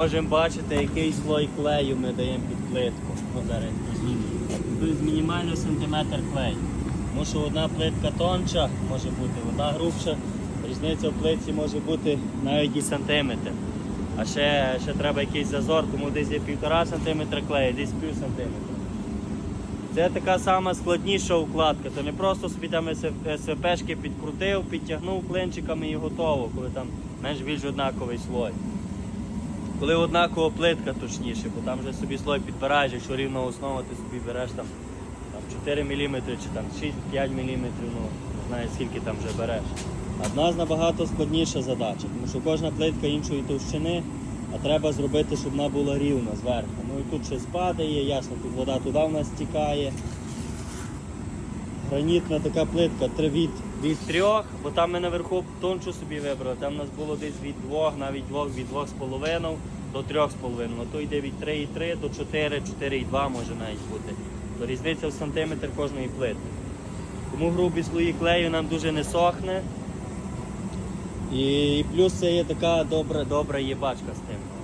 Можемо бачити, який слой клею ми даємо під плитку. Знімемо. Мінімально сантиметр клею. Тому що одна плитка тонша може бути, одна грубша. Різниця в плитці може бути навіть і сантиметр. А ще, ще треба якийсь зазор, тому десь є півтора сантиметра клею, десь пів сантиметра. Це така сама складніша укладка. То не просто собі там СВПшки підкрутив, підтягнув клинчиками і готово, коли там менш-більш однаковий слой. Коли однакова плитка точніше, бо там вже собі слой підбираєш, якщо рівна основа, ти собі береш там, там 4 мм чи там 6-5 мм, ну не знаю скільки там вже береш. А в нас набагато складніша задача, тому що кожна плитка іншої товщини, а треба зробити, щоб вона була рівна зверху. Ну і тут щось падає, ясно, тут вода туди в нас стікає. Гранітна така плитка від, від трьох, бо там ми наверху тончу собі вибрали. Там у нас було десь від двох, навіть двох, від двох з половиною до трьох з половиною. То йде від 3,3 до 4, 4,2 може навіть бути. То різниця в сантиметр кожної плити. Тому грубі слої клею нам дуже не сохне. І плюс це є така добра, добра є з тим.